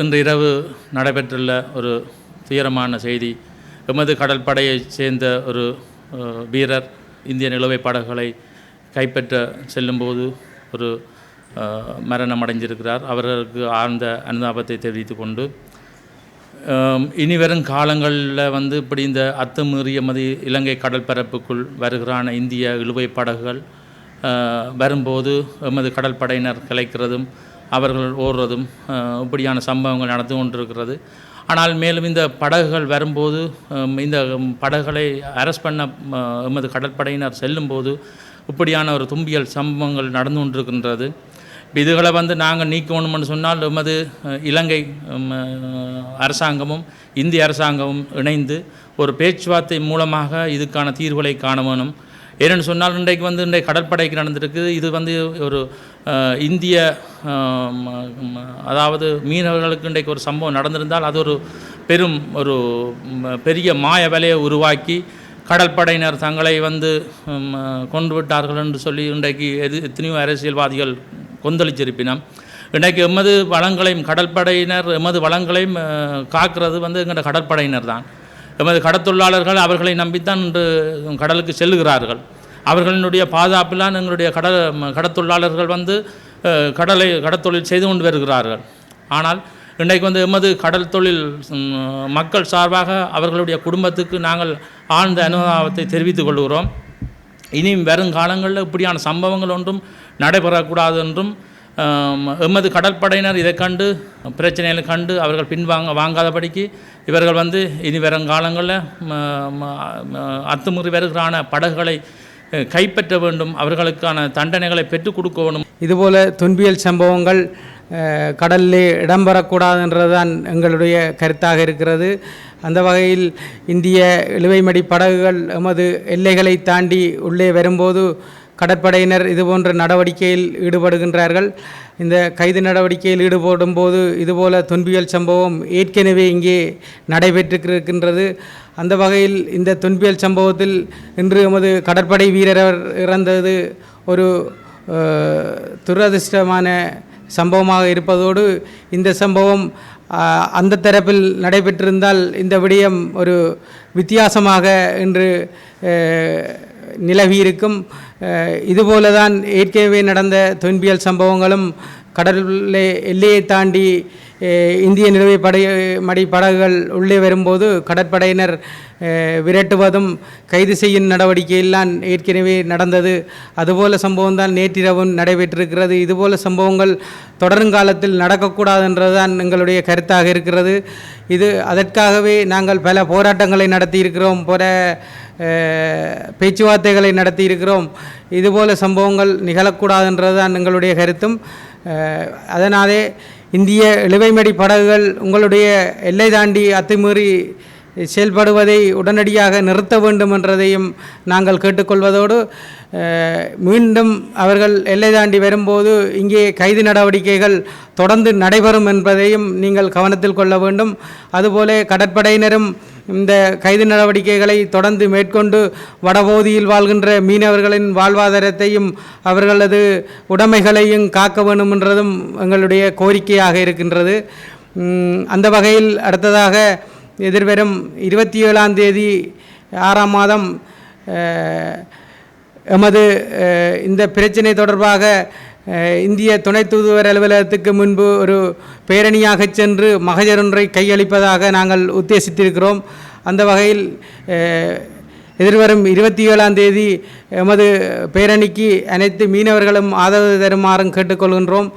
இன்று இரவு நடைபெற்றுள்ள ஒரு துயரமான செய்தி. எமது கடற்படையைச் சேர்ந்த ஒரு வீரர் இந்திய நிலவை படகுகளை கைப்பற்ற செல்லும்போது ஒரு மரணம் அடைஞ்சிருக்கிறார் அவர்களுக்கு ஆழ்ந்த அனுதாபத்தை தெரிவித்து கொண்டு இனி வரும் காலங்களில் வந்து இப்படி இந்த அத்துமீறிய மதி இலங்கை கடற்பரப்புக்குள் வருகிறான இந்திய இழுவை படகுகள் வரும்போது எமது கடற்படையினர் கலைக்கிறதும் அவர்கள் ஓடுறதும் இப்படியான சம்பவங்கள் நடந்து கொண்டிருக்கிறது. ஆனால் மேலும் இந்த படகுகள் வரும்போது இந்த படகுகளை அரெஸ்ட் பண்ண எமது கடற்படையினர் செல்லும்போது இப்படியான ஒரு தும்பியல் சம்பவங்கள் நடந்து கொண்டிருக்கின்றது. இதுகளை வந்து நாங்கள் நீக்கணும்னு சொன்னால் எமது இலங்கை அரசாங்கமும் இந்திய அரசாங்கமும் இணைந்து ஒரு பேச்சுவார்த்தை மூலமாக இதுக்கான தீர்வுகளை காண வேணும். ஏன்னு சொன்னால் இன்றைக்கு வந்து இன்றைக்கு கடற்படைக்கு நடந்திருக்கு. இது வந்து ஒரு இந்திய அதாவது மீனவர்களுக்கு இன்றைக்கு ஒரு சம்பவம் நடந்திருந்தால் அது ஒரு பெரும் ஒரு பெரிய மாய வேலையை உருவாக்கி கடற்படையினர் தங்களை வந்து கொண்டு விட்டார்கள் என்று சொல்லி இன்றைக்கு எது எத்தனையோ அரசியல்வாதிகள் கொந்தளிச்சிருப்பினம். இன்றைக்கு எமது வளங்களையும் கடற்படையினர் எமது வளங்களையும் காக்கிறது வந்து எங்களோட கடற்படையினர் தான். எமது கடத்தொழிலாளர்கள் அவர்களை நம்பித்தான் இன்று கடலுக்கு செல்லுகிறார்கள். அவர்களினுடைய பாதுகாப்பிலான் எங்களுடைய கடல் கடத்தொழிலாளர்கள் வந்து கடலை கடத்தொழில் செய்து கொண்டு வருகிறார்கள். ஆனால் இன்றைக்கு வந்து எமது கடல் தொழில் மக்கள் சார்பாக அவர்களுடைய குடும்பத்துக்கு நாங்கள் ஆழ்ந்த அனுதாபத்தை தெரிவித்துக் கொள்கிறோம். இனி வரும் காலங்களில் இப்படியான சம்பவங்கள் ஒன்றும் நடைபெறக்கூடாது என்றும் எமது கடற்படையினர் இதை கண்டு பிரச்சனைகளை கண்டு அவர்கள் பின்வாங்க வாங்காதபடிக்கு இவர்கள் வந்து இனி வருங்காலங்களில் அத்துமுறை வருகிறான படகுகளை கைப்பற்ற வேண்டும் அவர்களுக்கான தண்டனைகளை பெற்றுக் கொடுக்க வேண்டும். இதுபோல துன்பியல் சம்பவங்கள் கடலில் கடலிலே இடம்பெறக்கூடாதுன்றதுதான் எங்களுடைய கருத்தாக இருக்கிறது. அந்த வகையில் இந்திய இழுவைமடி படகுகள் எமது எல்லைகளை தாண்டி உள்ளே வரும்போது கடற்படையினர் இதுபோன்ற நடவடிக்கையில் ஈடுபடுகின்றார்கள். இந்த கைது நடவடிக்கையில் ஈடுபடும் போது இதுபோல துன்பியல் சம்பவம் ஏற்கனவே இங்கே நடைபெற்றிருக்கின்றது. அந்த வகையில் இந்த துன்பியல் சம்பவத்தில் இன்று எமது கடற்படை வீரர் இறந்தது ஒரு துரதிர்ஷ்டமான சம்பவமாக இருப்பதோடு இந்த சம்பவம் அந்த தரப்பில் நடைபெற்றிருந்தால் இந்த விடயம் ஒரு வித்தியாசமாக இன்று நிலவியிருக்கும். இதுபோல தான் ஏற்கனவே நடந்த துன்பியல் சம்பவங்களும் கடலில் எல்லையை தாண்டி இந்திய நிலவை படை மடி படகுகள் உள்ளே வரும்போது கடற்படையினர் விரட்டுவதும் கைது செய்யும் நடவடிக்கையெல்லாம் ஏற்கனவே நடந்தது. அதுபோல சம்பவம் தான் நேற்றிரவும் நடைபெற்றிருக்கிறது. இதுபோல சம்பவங்கள் தொடருங்காலத்தில் நடக்கக்கூடாதுன்றதுதான் எங்களுடைய கருத்தாக இருக்கிறது. இது அதற்காகவே நாங்கள் பல போராட்டங்களை நடத்தியிருக்கிறோம். பல பேச்சுவார்த்தைகளை நடத்தியிருக்கிறோம். இதுபோல சம்பவங்கள் நிகழக்கூடாதுன்றதுதான் எங்களுடைய கருத்தும். அதனாலே இந்திய இழுவைமடி படகுகள் உங்களுடைய எல்லை தாண்டி அத்துமீறி செயல்படுவதை உடனடியாக நிறுத்த வேண்டும் என்றதையும் நாங்கள் கேட்டுக்கொள்வதோடு மீண்டும் அவர்கள் எல்லை தாண்டி வரும்போது இங்கே கைது நடவடிக்கைகள் தொடர்ந்து நடைபெறும் என்பதையும் நீங்கள் கவனத்தில் கொள்ள வேண்டும். அதுபோல கடற்படையினரும் இந்த கைது நடவடிக்கைகளை தொடர்ந்து மேற்கொண்டு வடபகுதியில் வாழ்கின்ற மீனவர்களின் வாழ்வாதாரத்தையும் அவர்களது உடைமைகளையும் காக்க வேண்டும் என்றதும் எங்களுடைய கோரிக்கையாக இருக்கின்றது. அந்த வகையில் அடுத்ததாக எதிர்வரும் இருபத்தி ஏழாம் தேதி ஆறாம் மாதம் எமது இந்த பிரச்சினை தொடர்பாக இந்திய துணை தூதுவர் அலுவலகத்துக்கு முன்பு ஒரு பேரணியாக சென்று மகஜர் ஒன்றை கையளிப்பதாக நாங்கள் உத்தேசித்திருக்கிறோம். அந்த வகையில் எதிர்வரும் இருபத்தி ஏழாம் தேதி எமது பேரணிக்கு அனைத்து மீனவர்களும் ஆதரவு தருமாறும் கேட்டுக்கொள்கின்றோம்.